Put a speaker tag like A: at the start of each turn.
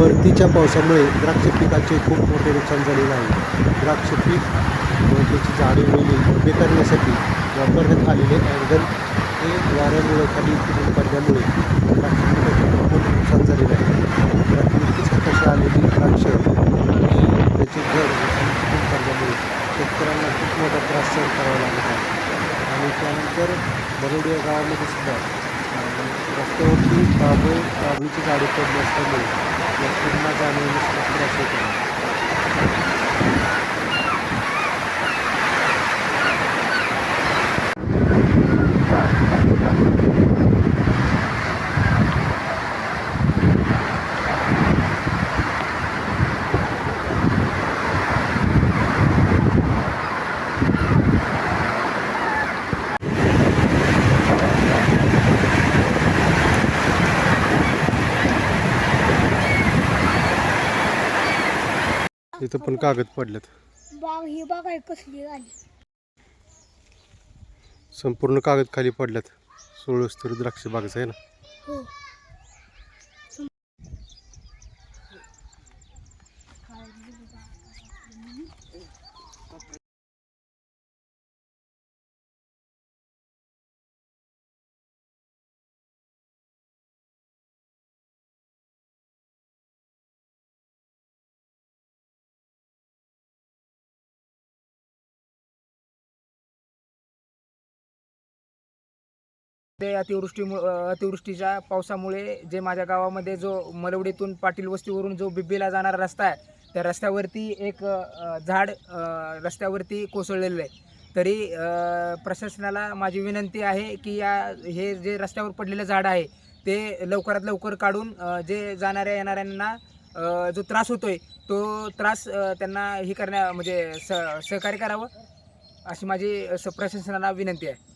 A: परतीच्या पावसामुळे द्राक्ष पिकाचे खूप मोठे नुकसान झालेले आहे. द्राक्ष पीक त्याची झाडे वेली उभे करण्यासाठी वापरण्यात आलेले अँगल हे वाऱ्यामुळे खाली फिरून पडल्यामुळे द्राक्ष पिकाचे खूप मोठे नुकसान झालेले आहे. त्यात नुकतीच आलेली द्राक्ष त्याचे घर खाली पडल्यामुळे शेतकऱ्यांना खूप मोठा त्रास सहन करावा लागत आहे. आणि त्यानंतर बरोडिया गावामध्ये सुद्धा रस्त्यावरती बाबळ बाबळीची झाडे पडली असल्यामुळे Yakınma Camii'nin üstüne इथं पण कागद पडलेत.
B: बाग ही बाग आहे कसली आली
A: संपूर्ण कागद खाली पडल्यात सोळस तर द्राक्ष बागच आहे ना.
B: हो.
C: ते अतिवृष्टी अतिवृष्टीच्या पावसामुळे जे माझ्या गावामध्ये जो मलवडीतून पाटील वस्तीवरून जो बिब्बीला जाणारा रस्ता आहे त्या रस्त्यावरती एक झाड रस्त्यावरती कोसळलेलं आहे. तरी प्रशासनाला माझी विनंती आहे की या हे जे रस्त्यावर पडलेलं झाड आहे ते लवकरात लवकर काढून जे जाणाऱ्या येणाऱ्यांना जो त्रास होतोय तो त्रास त्यांना हे करण्या म्हणजे स सहकार्य करावं अशी माझी स प्रशासनाला विनंती आहे.